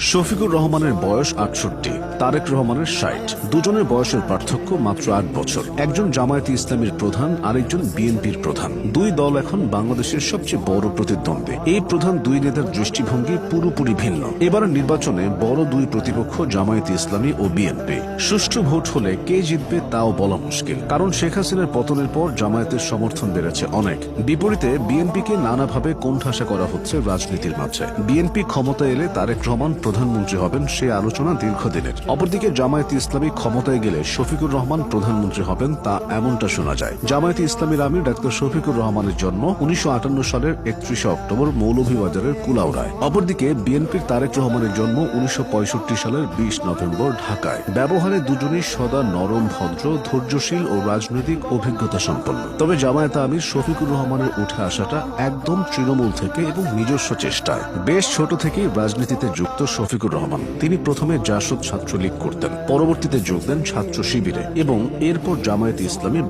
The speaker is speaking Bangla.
শফিকুর রহমানের বয়স আটষট্টি, তারেক রহমানের ষাট। দুজনের বয়সের পার্থক্য মাত্র আট বছর। একজন জামায়াতে ইসলামীর প্রধান, আরেকজন বিএনপির প্রধান। দুই দল এখন বাংলাদেশের সবচেয়ে বড় প্রতিদ্বন্দ্বী। এই প্রধান দুই নেতার দৃষ্টিভঙ্গি পুরোপুরি ভিন্ন। এবার নির্বাচনে বড় দুই প্রতিপক্ষ জামায়াতে ইসলামী ও বিএনপি। সুষ্ঠু ভোট হলে কে জিতবে তাও বলা মুশকিল। কারণ শেখ হাসিনার পতনের পর জামায়াতের সমর্থন বেড়েছে অনেক। বিপরীতে বিএনপিকে নানাভাবে কোণঠাসা করা হচ্ছে রাজনীতির মাঝে। বিএনপি ক্ষমতা এলে তারেক রহমান প্রধানমন্ত্রী হবেন সে আলোচনা দীর্ঘদিনের। অপরদিকে জামায়াতে ইসলামী ক্ষমতায় গেলে শফিকুর রহমান প্রধানমন্ত্রী হবেন তা এমনটা শোনা যায়। জামায়াতে ইসলামীর আমির ডাক্তার শফিকুর রহমানের জন্ম উনিশশো সালের একত্রিশে অক্টোবর মৌলভীবাজারের কুলাউড়ায়। অপরদিকে বিএনপির তারেক রহমানের জন্ম উনিশশো সালের বিশ নভেম্বর ঢাকায়। ব্যবহারে দুজনেই সদা নরম, ভদ্র, ধৈর্যশীল ও রাজনৈতিক অভিজ্ঞতা সম্পন্ন। তবে জামায়াতে আমির শফিকুর রহমানের উঠে আসাটা একদম তৃণমূল থেকে এবং নিজস্ব চেষ্টায়। বেশ ছোট থেকেই রাজনীতিতে যুক্ত শফিকুর রহমান। তিনি প্রথমে জাসদ ছাত্রলীগ করতেন, পরবর্তীতে যোগ দেন ছাত্র শিবিরে এবং এরপর জামায়াতে ইসলামী